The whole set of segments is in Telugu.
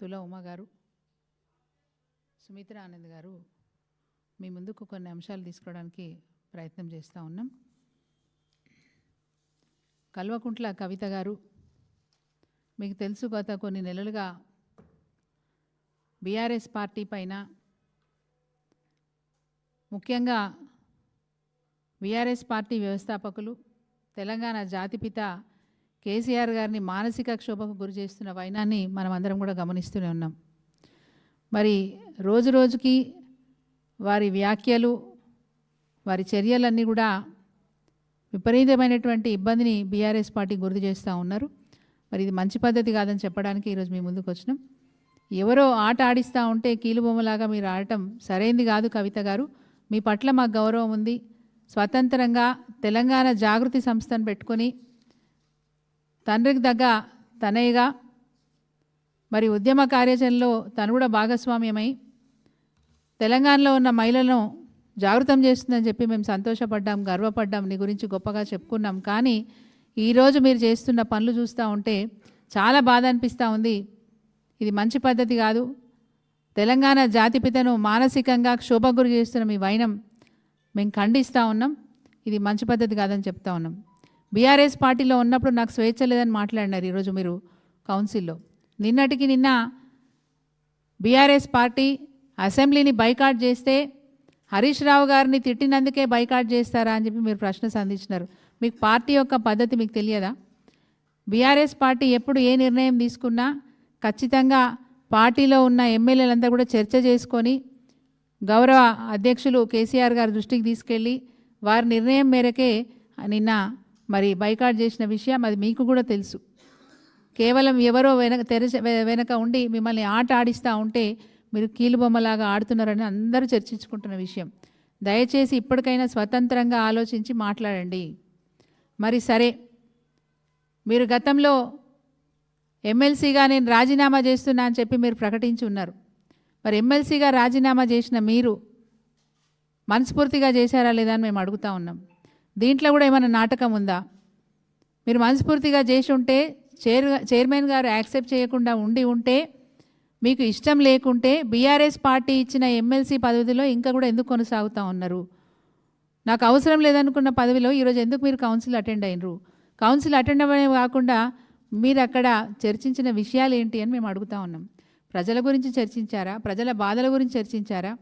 తుల ఉమ గారు సుమిత్ర ఆనంద్ గారు మీ ముందుకు కొన్ని అంశాలు తీసుకోవడానికి ప్రయత్నం చేస్తూ ఉన్నాం. కల్వకుంట్ల కవిత గారు మీకు తెలుసు గత కొన్ని నెలలుగా బీఆర్ఎస్ పార్టీ పైన ముఖ్యంగా బీఆర్ఎస్ పార్టీ వ్యవస్థాపకులు తెలంగాణ జాతిపిత కేసీఆర్ గారిని మానసిక క్షోభకు గురి చేస్తున్న వైనాన్ని మనం అందరం కూడా గమనిస్తూనే ఉన్నాం. మరి రోజు రోజుకి వారి వ్యాఖ్యలు వారి చర్యలన్నీ కూడా విపరీతమైనటువంటి ఇబ్బందిని బీఆర్ఎస్ పార్టీ గుర్తు చేస్తూ ఉన్నారు. మరి ఇది మంచి పద్ధతి కాదని చెప్పడానికి ఈరోజు మీ ముందుకు వచ్చినాం. ఎవరో ఆట ఆడిస్తూ ఉంటే కీలుబొమ్మలాగా మీరు ఆడటం సరైంది కాదు కవిత గారు. మీ పట్ల మాకు గౌరవం ఉంది. స్వతంత్రంగా తెలంగాణ జాగృతి సంస్థను పెట్టుకొని తండ్రికి దగ్గ తనయ్యగా. మరి ఉద్యమ కార్యాచరణలో తను కూడా భాగస్వామ్యమై తెలంగాణలో ఉన్న మహిళలను జాగృతం చేస్తుందని చెప్పి మేము సంతోషపడ్డాం గర్వపడ్డాం నీ గురించి గొప్పగా చెప్పుకున్నాం. కానీ ఈరోజు మీరు చేస్తున్న పనులు చూస్తూ ఉంటే చాలా బాధ అనిపిస్తూ ఉంది. ఇది మంచి పద్ధతి కాదు. తెలంగాణ జాతిపితను మానసికంగా క్షోభకు గురి చేస్తున్న మీ వైనం మేము ఖండిస్తూ ఉన్నాం. ఇది మంచి పద్ధతి కాదని చెప్తా ఉన్నాం. బీఆర్ఎస్ పార్టీలో ఉన్నప్పుడు నాకు స్వేచ్ఛ లేదని మాట్లాడినారు ఈరోజు మీరు కౌన్సిల్లో. నిన్నటికి నిన్న బీఆర్ఎస్ పార్టీ అసెంబ్లీని బైకాట్ చేస్తే హరీష్ రావు గారిని తిట్టినందుకే బైకాట్ చేస్తారా అని చెప్పి మీరు ప్రశ్న సంధించినారు. మీకు పార్టీ యొక్క పద్ధతి మీకు తెలియదా? బీఆర్ఎస్ పార్టీ ఎప్పుడు ఏ నిర్ణయం తీసుకున్నా ఖచ్చితంగా పార్టీలో ఉన్న ఎమ్మెల్యేలంతా కూడా చర్చ చేసుకొని గౌరవ అధ్యక్షులు కేసీఆర్ గారి దృష్టికి తీసుకెళ్ళి వారి నిర్ణయం మేరకే నిన్న మరి బైకాట్ చేసిన విషయం అది మీకు కూడా తెలుసు. కేవలం ఎవరో వెనక తెరచ వెనక ఉండి మిమ్మల్ని ఆట ఆడిస్తూ ఉంటే మీరు కీలుబొమ్మలాగా ఆడుతున్నారని అందరూ చర్చించుకుంటున్న విషయం. దయచేసి ఇప్పటికైనా స్వతంత్రంగా ఆలోచించి మాట్లాడండి. మరి సరే. మీరు గతంలో ఎమ్మెల్సీగా నేను రాజీనామా చేస్తున్నా అని చెప్పి మీరు ప్రకటించి ఉన్నారు. మరి ఎమ్మెల్సీగా రాజీనామా చేసిన మీరు మనస్ఫూర్తిగా చేశారా లేదా అని మేము అడుగుతా ఉన్నాం. దీంట్లో కూడా ఏమైనా నాటకం ఉందా? మీరు మనస్ఫూర్తిగా చేసి ఉంటే చైర్ చైర్మన్ గారు యాక్సెప్ట్ చేయకుండా ఉండి ఉంటే మీకు ఇష్టం లేకుంటే బీఆర్ఎస్ పార్టీ ఇచ్చిన ఎమ్మెల్సీ పదవిలో ఇంకా కూడా ఎందుకు కొనసాగుతూ ఉన్నారు? నాకు అవసరం లేదనుకున్న పదవిలో ఈరోజు ఎందుకు మీరు కౌన్సిల్ అటెండ్ అయినరు? కౌన్సిల్ అటెండ్ అవ్వడమే కాకుండా మీరు అక్కడ చర్చించిన విషయాలు ఏంటి అని మేము అడుగుతా ఉన్నాం. ప్రజల గురించి చర్చించారా? ప్రజల బాధల గురించి చర్చించారా?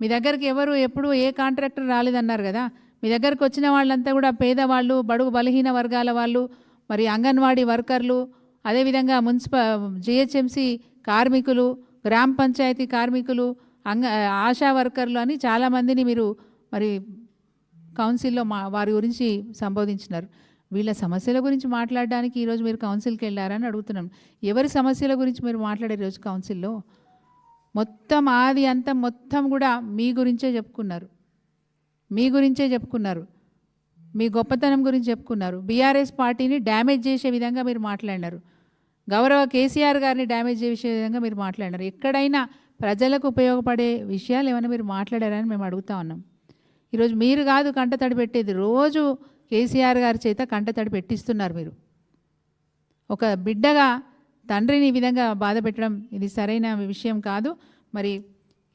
మీ దగ్గరికి ఎవరు ఎప్పుడు ఏ కాంట్రాక్టర్ రాలేదన్నారు కదా? మీ దగ్గరకు వచ్చిన వాళ్ళంతా కూడా పేదవాళ్ళు బడుగు బలహీన వర్గాల వాళ్ళు మరి అంగన్వాడీ వర్కర్లు అదేవిధంగా మున్సిప జిహెచ్ఎంసీ కార్మికులు గ్రామ పంచాయతీ కార్మికులు అంగ ఆశా వర్కర్లు అని చాలామందిని మీరు మరి కౌన్సిల్లో మా వారి గురించి సంబోధించినారు. వీళ్ళ సమస్యల గురించి మాట్లాడడానికి ఈరోజు మీరు కౌన్సిల్కి వెళ్ళారని అడుగుతున్నాం. ఎవరి సమస్యల గురించి మీరు మాట్లాడే రోజు కౌన్సిల్లో? మొత్తం ఆది అంతం మొత్తం కూడా మీ గురించే చెప్పుకున్నారు. మీ గురించే చెప్పుకున్నారు. మీ గొప్పతనం గురించి చెప్పుకున్నారు. బీఆర్ఎస్ పార్టీని డ్యామేజ్ చేసే విధంగా మీరు మాట్లాడినారు. గౌరవ కేసీఆర్ గారిని డ్యామేజ్ చేసే విధంగా మీరు మాట్లాడినారు. ఎక్కడైనా ప్రజలకు ఉపయోగపడే విషయాలు ఏమైనా మీరు మాట్లాడారని మేము అడుగుతా ఉన్నాం. ఈరోజు మీరు కాదు కంటతడి పెట్టేది రోజు కేసీఆర్ గారి చేత కంటతడి పెట్టిస్తున్నారు మీరు. ఒక బిడ్డగా తండ్రిని ఈ విధంగా బాధ పెట్టడం ఇది సరైన విషయం కాదు. మరి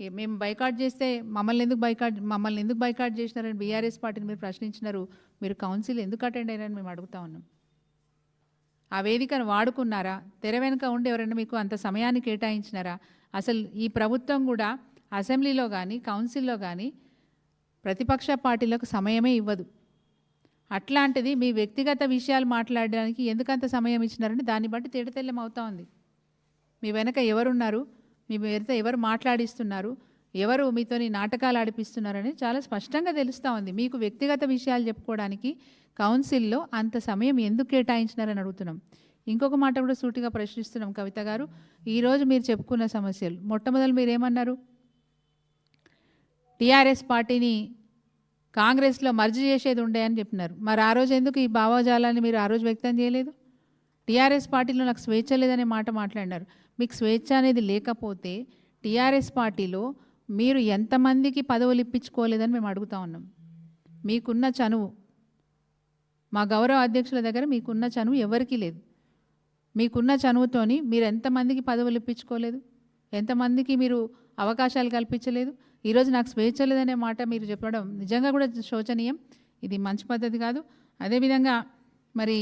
మేము బైకాట్ చేస్తే మమ్మల్ని ఎందుకు బైకాట్ మమ్మల్ని ఎందుకు బైకాట్ చేసినారని బీఆర్ఎస్ పార్టీని మీరు ప్రశ్నించినారు మీరు కౌన్సిల్ ఎందుకు అటెండ్ అయ్యారని మేము అడుగుతా ఉన్నాం. ఆ వేదికను వాడుకున్నారా? తెర వెనుక ఉండి ఎవరైనా మీకు అంత సమయాన్ని కేటాయించినారా? అసలు ఈ ప్రభుత్వం కూడా అసెంబ్లీలో కానీ కౌన్సిల్లో కానీ ప్రతిపక్ష పార్టీలకు సమయమే ఇవ్వదు. అట్లాంటిది మీ వ్యక్తిగత విషయాలు మాట్లాడడానికి ఎందుకంత సమయం ఇచ్చినారని దాన్ని బట్టి తేడతెల్లం అవుతా ఉంది. మీ వెనక ఎవరున్నారు? మీ వెనక ఎవరు మాట్లాడిస్తున్నారు ఎవరు మీతోని నాటకాలు ఆడిపిస్తున్నారని చాలా స్పష్టంగా తెలుస్తూ ఉంది. మీకు వ్యక్తిగత విషయాలు చెప్పుకోవడానికి కౌన్సిల్లో అంత సమయం ఎందుకు కేటాయించినారని అడుగుతున్నాం. ఇంకొక మాట కూడా సూటిగా ప్రశ్నిస్తున్నాం కవిత గారు. ఈరోజు మీరు చెప్పుకున్న సమస్యలు. మొట్టమొదలు మీరేమన్నారు? టీఆర్ఎస్ పార్టీని కాంగ్రెస్లో మర్జీ చేసేది ఉండే అని చెప్పినారు. మరి ఆ రోజు ఎందుకు ఈ భావజాలాన్ని మీరు ఆ రోజు వ్యక్తం చేయలేదు? టీఆర్ఎస్ పార్టీలో నాకు స్వేచ్ఛ లేదనే మాట మాట్లాడినారు. మీకు స్వేచ్ఛ అనేది లేకపోతే టీఆర్ఎస్ పార్టీలో మీరు ఎంతమందికి పదవులు ఇప్పించుకోలేదని మేము అడుగుతా ఉన్నాం. మీకున్న చనువు మా గౌరవ అధ్యక్షుల దగ్గర మీకున్న చనువు ఎవరికీ లేదు. మీకున్న చనువుతోని మీరు ఎంతమందికి పదవులు ఇప్పించుకోలేదు? ఎంతమందికి మీరు అవకాశాలు కల్పించలేదు? ఈరోజు నాకు స్వేచ్ఛ లేదనే మాట మీరు చెప్పడం నిజంగా కూడా శోచనీయం. ఇది మంచి పద్ధతి కాదు. అదేవిధంగా మరి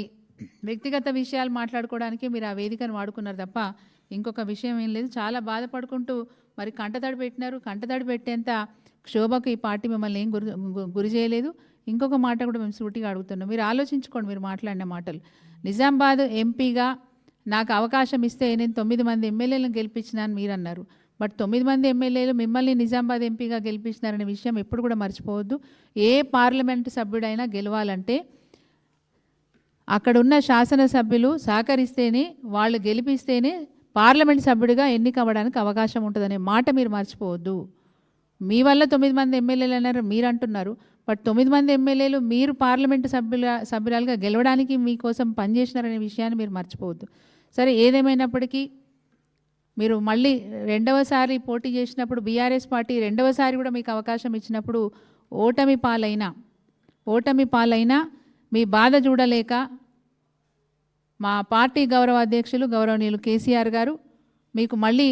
వ్యక్తిగత విషయాలు మాట్లాడుకోవడానికి మీరు ఆ వేదికను వాడుకున్నారు తప్ప ఇంకొక విషయం ఏం లేదు. చాలా బాధపడుకుంటూ మరి కంటతడి పెట్టినారు. కంటతడి పెట్టేంత క్షోభకు ఈ పార్టీ మిమ్మల్ని ఏం గురి గు- గురి చేయలేదు. ఇంకొక మాట కూడా మేము సూటిగా అడుగుతున్నాం. మీరు ఆలోచించుకోండి మీరు మాట్లాడిన మాటలు. నిజామాబాద్ ఎంపీగా నాకు అవకాశం ఇస్తే నేను తొమ్మిది మంది ఎమ్మెల్యేలను గెలిపించినాను మీరు అన్నారు బట్ తొమ్మిది మంది ఎమ్మెల్యేలు మిమ్మల్ని నిజామాబాద్ ఎంపీగా గెలిపించినారనే విషయం ఎప్పుడు కూడా మర్చిపోవద్దు. ఏ పార్లమెంటు సభ్యుడైనా గెలవాలంటే అక్కడున్న శాసనసభ్యులు సహకరిస్తేనే వాళ్ళు గెలిపిస్తేనే పార్లమెంట్ సభ్యుడిగా ఎన్నికవ్వడానికి అవకాశం ఉంటుందనే మాట మీరు మర్చిపోవద్దు. మీ వల్ల తొమ్మిది మంది ఎమ్మెల్యేలు అన్నారు మీరు అంటున్నారు. బట్ తొమ్మిది మంది ఎమ్మెల్యేలు మీరు పార్లమెంటు సభ్యుల సభ్యురాలుగా గెలవడానికి మీకోసం పనిచేసినారనే విషయాన్ని మీరు మర్చిపోవద్దు. సరే ఏదేమైనప్పటికీ మీరు మళ్ళీ రెండవసారి పోటీ చేసినప్పుడు బీఆర్ఎస్ పార్టీ రెండవసారి కూడా మీకు అవకాశం ఇచ్చినప్పుడు ఓటమి పాలైన ఓటమి పాలైన మీ బాధ చూడలేక మా పార్టీ గౌరవ అధ్యక్షులు గౌరవనీయులు కేసీఆర్ గారు మీకు మళ్ళీ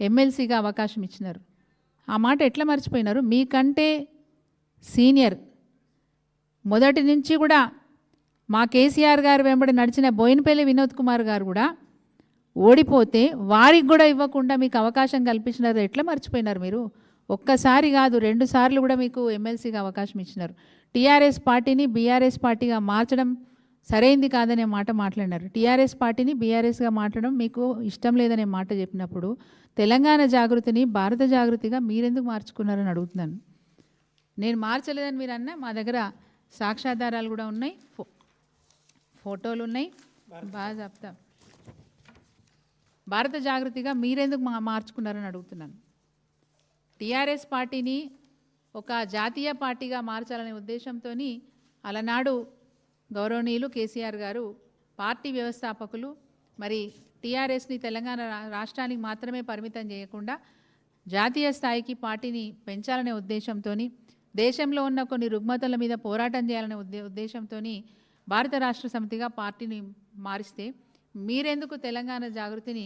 ఎమ్మెల్సీగా అవకాశం ఇచ్చినారు. ఆ మాట ఎట్లా మర్చిపోయినారు? మీకంటే సీనియర్. మొదటి నుంచి కూడా మా కేసీఆర్ గారు వెంబడి నడిచిన బోయినపల్లి వినోద్ కుమార్ గారు కూడా ఓడిపోతే వారికి కూడా ఇవ్వకుండా మీకు అవకాశం కల్పించినారు. ఎట్లా మర్చిపోయినారు మీరు? ఒక్కసారి కాదు రెండు సార్లు కూడా మీకు ఎమ్మెల్సీగా అవకాశం ఇచ్చినారు. టీఆర్ఎస్ పార్టీని బీఆర్ఎస్ పార్టీగా మార్చడం సరైంది కాదనే మాట మాట్లాడినారు. టీఆర్ఎస్ పార్టీని బీఆర్ఎస్గా మాట్లాడడం మీకు ఇష్టం లేదనే మాట చెప్పినప్పుడు తెలంగాణ జాగృతిని భారత జాగృతిగా మీరెందుకు మార్చుకున్నారని అడుగుతున్నాను. నేను మార్చలేదని మీరు అన్న మా దగ్గర సాక్ష్యాధారాలు కూడా ఉన్నాయి ఫో ఫోటోలు ఉన్నాయి. బాగా చెప్తా భారత జాగృతిగా మీరెందుకు మా మార్చుకున్నారని అడుగుతున్నాను. టీఆర్ఎస్ పార్టీని ఒక జాతీయ పార్టీగా మార్చాలనే ఉద్దేశంతో అలనాడు గౌరవనీయులు కేసీఆర్ గారు పార్టీ వ్యవస్థాపకులు మరి టీఆర్ఎస్ని తెలంగాణ రాష్ట్రానికి మాత్రమే పరిమితం చేయకుండా జాతీయ స్థాయికి పార్టీని పెంచాలనే ఉద్దేశంతో దేశంలో ఉన్న కొన్ని రుగ్మతల మీద పోరాటం చేయాలనే ఉద్దే ఉద్దేశంతో భారత రాష్ట్ర సమితిగా పార్టీని మారిస్తే మీరెందుకు తెలంగాణ జాగృతిని